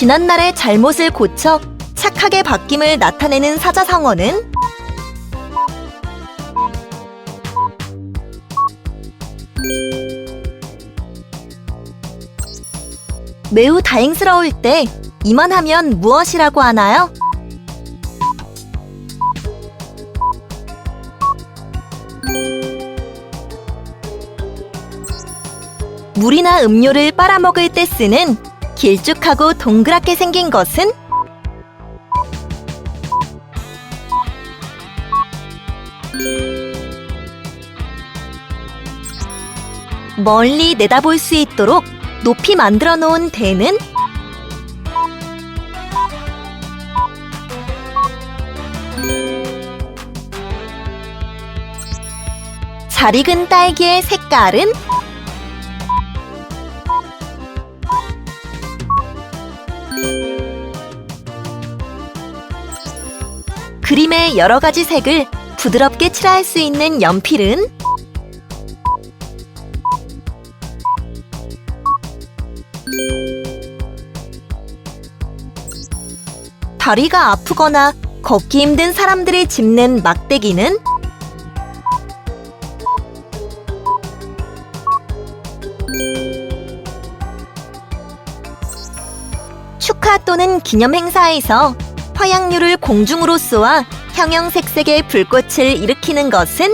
지난날의 잘못을 고쳐 착하게 바뀜을 나타내는 사자성어는 매우 다행스러울 때 이만하면 무엇이라고 하나요? 물이나 음료를 빨아먹을 때 쓰는 길쭉하고 동그랗게 생긴 것은? 멀리 내다볼 수 있도록 높이 만들어 놓은 대는? 잘 익은 딸기의 색깔은 그림의 여러 가지 색을 부드럽게 칠할 수 있는 연필은? 다리가 아프거나 걷기 힘든 사람들을 짚는 막대기는? 축하 또는 기념 행사에서 화약류를 공중으로 쏘아 형형색색의 불꽃을 일으키는 것은